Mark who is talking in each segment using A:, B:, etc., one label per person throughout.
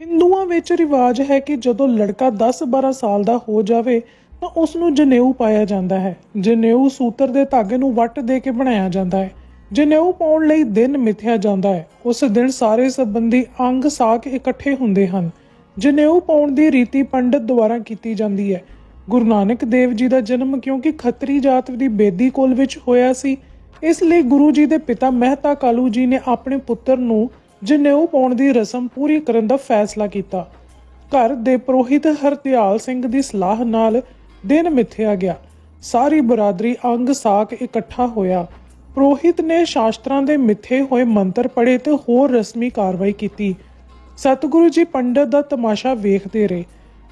A: ਹਿੰਦੂਆਂ ਵਿੱਚ ਰਿਵਾਜ ਹੈ ਕਿ ਜਦੋਂ ਲੜਕਾ 10-12 ਸਾਲ ਦਾ ਹੋ ਜਾਵੇ ਤਾਂ ਉਸ ਨੂੰ ਜਨੇਊ ਪਾਇਆ ਜਾਂਦਾ ਹੈ। ਜਨੇਊ ਸੂਤਰ ਦੇ ਧਾਗੇ ਨੂੰ ਵੱਟ ਦੇ ਕੇ ਬਣਾਇਆ ਜਾਂਦਾ ਹੈ। ਜਨੇਊ ਪਾਉਣ ਲਈ ਦਿਨ ਮਿਥਿਆ ਜਾਂਦਾ ਹੈ। ਉਸ ਦਿਨ ਸਾਰੇ ਸੰਬੰਧੀ ਅੰਗ ਸਾਕ ਇਕੱਠੇ ਹੁੰਦੇ ਹਨ। ਜਨੇਊ ਪਾਉਣ ਦੀ ਰੀਤੀ ਪੰਡਤ ਦੁਆਰਾ ਕੀਤੀ ਜਾਂਦੀ ਹੈ। ਗੁਰੂ ਨਾਨਕ ਦੇਵ ਜੀ ਦਾ ਜਨਮ ਕਿਉਂਕਿ ਖੱਤਰੀ ਜਾਤ ਦੀ ਬੇਦੀ ਕੋਲ ਵਿੱਚ ਹੋਇਆ ਸੀ, ਇਸ ਲਈ ਗੁਰੂ ਜੀ ਦੇ ਪਿਤਾ ਮਹਿਤਾ ਕਾਲੂ ਜੀ ਨੇ ਆਪਣੇ ਪੁੱਤਰ ਨੂੰ ਜਨੇਊ ਪਾਉਣ ਦੀ ਰਸਮ ਪੂਰੀ ਕਰਨ ਦਾ ਫੈਸਲਾ ਕੀਤਾ। ਘਰ ਦੇ ਪ੍ਰੋਹਿਤ ਹਰਦਿਆਲ ਸਿੰਘ ਦੀ ਸਲਾਹ ਨਾਲ ਦਿਨ ਮਿਥਿਆ ਗਿਆ। ਸਾਰੀ ਬਰਾਦਰੀ ਅੰਗ ਸਾਕ ਇਕੱਠਾ ਹੋਇਆ। ਪ੍ਰੋਹਿਤ ਨੇ ਸ਼ਾਸਤਰਾਂ ਦੇ ਮਿੱਥੇ ਹੋਏ ਮੰਤਰ ਪੜ੍ਹੇ ਤੇ ਹੋਰ ਰਸਮੀ ਕਾਰਵਾਈ ਕੀਤੀ। ਸਤਿਗੁਰੂ ਜੀ ਪੰਡਤ ਦਾ ਤਮਾਸ਼ਾ ਵੇਖਦੇ ਰਹੇ।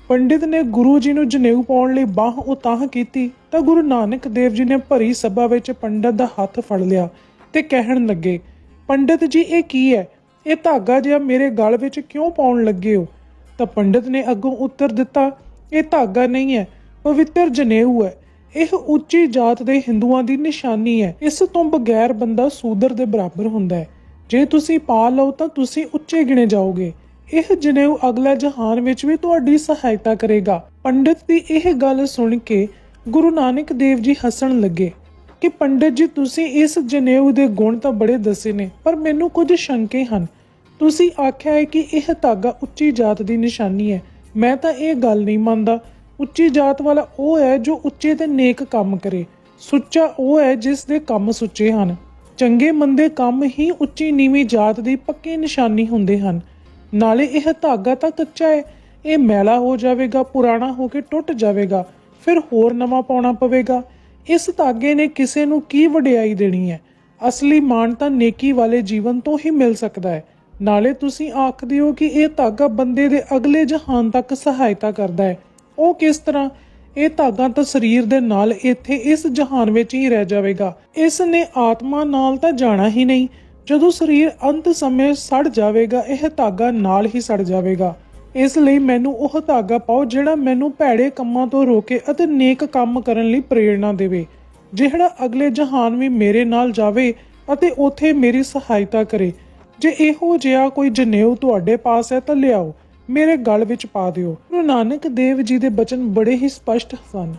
A: ਪੰਡਿਤ ਨੇ ਗੁਰੂ ਜੀ ਨੂੰ ਜਨੇਊ ਪਾਉਣ ਲਈ ਬਾਹ ਉਤਾਹ ਕੀਤੀ ਤਾਂ ਗੁਰੂ ਨਾਨਕ ਦੇਵ ਜੀ ਨੇ ਭਰੀ ਸਭਾ ਵਿੱਚ ਪੰਡਤ ਦਾ ਹੱਥ ਫੜ ਲਿਆ ਤੇ ਕਹਿਣ ਲੱਗੇ, ਪੰਡਤ ਜੀ, ਇਹ ਕੀ ਹੈ? ਇਹ ਧਾਗਾ ਜਿਹਾ ਮੇਰੇ ਗਲ ਵਿੱਚ ਕਿਉਂ ਪਾਉਣ ਲੱਗੇ ਹੋ? ਤਾਂ ਪੰਡਤ ਨੇ ਅੱਗੋਂ ਉੱਤਰ ਦਿੱਤਾ, ਇਹ ਧਾਗਾ ਨਹੀਂ ਹੈ, ਪਵਿੱਤਰ ਜਨੇਊ ਹੈ। ਇਹ ਉੱਚੀ ਜਾਤ ਦੇ ਹਿੰਦੂਆਂ ਦੀ ਨਿਸ਼ਾਨੀ ਹੈ। ਇਸ ਤੋਂ ਬਗੈਰ ਬੰਦਾ ਸੂਦਰ ਦੇ ਬਰਾਬਰ ਹੁੰਦਾ ਹੈ। ਜੇ ਤੁਸੀਂ ਪਾ ਲਓ ਤਾਂ ਤੁਸੀਂ ਉੱਚੇ ਗਿਣੇ ਜਾਓਗੇ। ਇਹ ਜਨੇਊ ਅਗਲਾ ਜਹਾਨ ਵਿੱਚ ਵੀ ਤੁਹਾਡੀ ਸਹਾਇਤਾ ਕਰੇਗਾ। ਪੰਡਿਤ ਦੀ ਇਹ ਗੱਲ ਸੁਣ ਕੇ ਗੁਰੂ ਨਾਨਕ ਦੇਵ ਜੀ ਹੱਸਣ ਲੱਗੇ ਕਿ ਪੰਡਿਤ ਜੀ, ਤੁਸੀਂ ਇਸ ਜਨੇਊ ਦੇ ਗੁਣ ਤਾਂ ਬੜੇ ਦੱਸੇ ਨੇ, ਪਰ ਮੈਨੂੰ ਕੁਝ ਸ਼ੰਕੇ ਹਨ। ਤੁਸੀਂ ਆਖਿਆ ਹੈ ਕਿ ਇਹ ਧਾਗਾ ਉੱਚੀ ਜਾਤ ਦੀ ਨਿਸ਼ਾਨੀ ਹੈ। ਮੈਂ ਤਾਂ ਇਹ ਗੱਲ ਨਹੀਂ ਮੰਨਦਾ। ਉੱਚੀ ਜਾਤ ਵਾਲਾ ਉਹ ਹੈ ਜੋ ਉੱਚੇ ਤੇ ਨੇਕ ਕੰਮ ਕਰੇ। ਸੁੱਚਾ ਉਹ ਹੈ ਜਿਸ ਦੇ ਕੰਮ ਸੁੱਚੇ ਹਨ। ਚੰਗੇ ਮੰਦੇ ਕੰਮ ਹੀ ਉੱਚੀ ਨੀਵੀਂ ਜਾਤ ਦੀ ਪੱਕੀ ਨਿਸ਼ਾਨੀ ਹੁੰਦੇ ਹਨ। ਨਾਲੇ ਇਹ ਧਾਗਾ ਤਾਂ ਕੱਚਾ ਹੈ। ਇਹ ਮੈਲਾ ਹੋ ਜਾਵੇਗਾ, ਪੁਰਾਣਾ ਹੋ ਕੇ ਟੁੱਟ ਜਾਵੇਗਾ, ਫਿਰ ਹੋਰ ਨਵਾਂ ਪਾਉਣਾ ਪਵੇਗਾ। ਇਸ ਧਾਗੇ ਨੇ ਕਿਸੇ ਨੂੰ ਕੀ ਵਡਿਆਈ ਦੇਣੀ ਹੈ? ਅਸਲੀ ਮਾਣ ਤਾਂ ਨੇਕੀ ਵਾਲੇ ਜੀਵਨ ਤੋਂ ਹੀ ਮਿਲ ਸਕਦਾ ਹੈ। ਨਾਲੇ ਤੁਸੀਂ ਆਖਦੇ ਹੋ ਕਿ ਇਹ ਧਾਗਾ ਬੰਦੇ ਦੇ ਅਗਲੇ ਜਹਾਨ ਤੱਕ ਸਹਾਇਤਾ ਕਰਦਾ ਹੈ। ਉਹ ਕਿਸ ਤਰ੍ਹਾਂ? ਇਹ ਧਾਗਾ ਤਾਂ ਸਰੀਰ ਦੇ ਨਾਲ ਇੱਥੇ ਇਸ ਜਹਾਨ ਵਿੱਚ ਹੀ ਰਹਿ ਜਾਵੇਗਾ। ਇਸ ਨੇ ਆਤਮਾ ਨਾਲ ਤਾਂ ਜਾਣਾ ਹੀ ਨਹੀਂ। ਜਦੋਂ ਸਰੀਰ ਅੰਤ ਸਮੇਂ ਸੜ ਜਾਵੇਗਾ, ਇਹ ਧਾਗਾ ਨਾਲ ਹੀ ਸੜ ਜਾਵੇਗਾ। ਇਸ ਲਈ ਮੈਨੂੰ ਉਹ ਧਾਗਾ ਪਾਓ ਜਿਹੜਾ ਮੈਨੂੰ ਭੈੜੇ ਕੰਮਾਂ ਤੋਂ ਰੋਕੇ ਅਤੇ ਨੇਕ ਕੰਮ ਕਰਨ ਲਈ ਪ੍ਰੇਰਣਾ ਦੇਵੇ। ਜਿਹੜਾ ਅਗਲੇ ਜਹਾਨ ਵੀ ਮੇਰੇ ਨਾਲ ਜਾਵੇ ਅਤੇ ਉਥੇ ਮੇਰੀ ਸਹਾਇਤਾ ਕਰੇ। ਜੇ ਇਹੋ ਜਿਹਾ ਕੋਈ ਜਨੇਊ ਤੁਹਾਡੇ ਪਾਸ ਹੈ ਤਾਂ ਲਿਆਓ, ਮੇਰੇ ਗਲ ਵਿੱਚ ਪਾ ਦਿਓ। ਗੁਰੂ ਨਾਨਕ ਦੇਵ ਜੀ ਦੇ ਬਚਨ ਬੜੇ ਹੀ ਸਪਸ਼ਟ ਸਨ।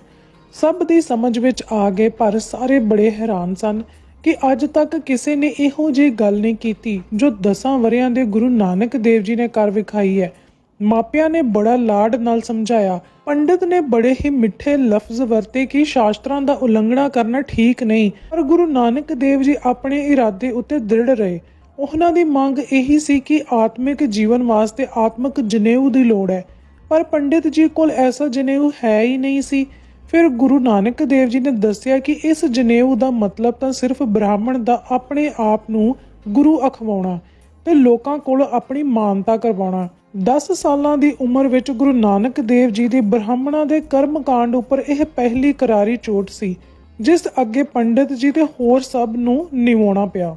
A: ਸਭ ਦੀ ਸਮਝ ਵਿੱਚ ਆ ਗਏ, ਪਰ ਸਾਰੇ ਬੜੇ ਹੈਰਾਨ ਸਨ ਕਿ ਅੱਜ ਤੱਕ ਕਿਸੇ ਨੇ ਇਹੋ ਜਿਹੀ ਗੱਲ ਨਹੀਂ ਕੀਤੀ ਜੋ ਦਸਾਂ ਵਰਿਆਂ ਦੇ ਗੁਰੂ ਨਾਨਕ ਦੇਵ ਜੀ ਨੇ ਕਰ ਵਿਖਾਈ ਹੈ। ਮਾਪਿਆਂ ਨੇ ਬੜਾ ਲਾਡ ਨਾਲ ਸਮਝਾਇਆ, ਪੰਡਿਤ ਨੇ ਬੜੇ ਹੀ ਮਿੱਠੇ ਲਫ਼ਜ਼ ਵਰਤੇ ਕਿ ਸ਼ਾਸਤਰਾਂ ਦਾ ਉਲੰਘਣਾ ਕਰਨਾ ਠੀਕ ਨਹੀਂ, ਪਰ ਗੁਰੂ ਨਾਨਕ ਦੇਵ ਜੀ ਆਪਣੇ ਇਰਾਦੇ ਉੱਤੇ ਦ੍ਰਿੜ ਰਹੇ। ਉਹਨਾਂ ਦੀ ਮੰਗ ਇਹੀ ਸੀ ਕਿ ਆਤਮਿਕ ਜੀਵਨ ਵਾਸਤੇ ਆਤਮਿਕ ਜਨੇਊ ਦੀ ਲੋੜ ਹੈ। ਪਰ ਪੰਡਿਤ ਜੀ ਕੋਲ ਐਸਾ ਜਨੇਊ ਹੈ ਹੀ ਨਹੀਂ ਸੀ। ਫਿਰ ਗੁਰੂ ਨਾਨਕ ਦੇਵ ਜੀ ਨੇ ਦੱਸਿਆ ਕਿ ਇਸ ਜਨੇਊ ਦਾ ਮਤਲਬ ਤਾਂ ਸਿਰਫ ਬ੍ਰਾਹਮਣ ਦਾ ਆਪਣੇ ਆਪ ਨੂੰ ਗੁਰੂ ਅਖਵਾਉਣਾ ਤੇ ਲੋਕਾਂ ਕੋਲ ਆਪਣੀ ਮਾਨਤਾ ਕਰਵਾਉਣਾ। 10 ਸਾਲਾਂ ਦੀ ਉਮਰ ਵਿੱਚ ਗੁਰੂ ਨਾਨਕ ਦੇਵ ਜੀ ਦੇ ਬ੍ਰਾਹਮਣਾਂ ਦੇ ਕਰਮ ਕਾਂਡ ਉੱਪਰ ਇਹ ਪਹਿਲੀ ਕਰਾਰੀ ਚੋਟ ਸੀ, ਜਿਸ ਅੱਗੇ ਪੰਡਿਤ ਜੀ ਤੇ ਹੋਰ ਸਭ ਨੂੰ ਨਿਵਾਉਣਾ ਪਿਆ।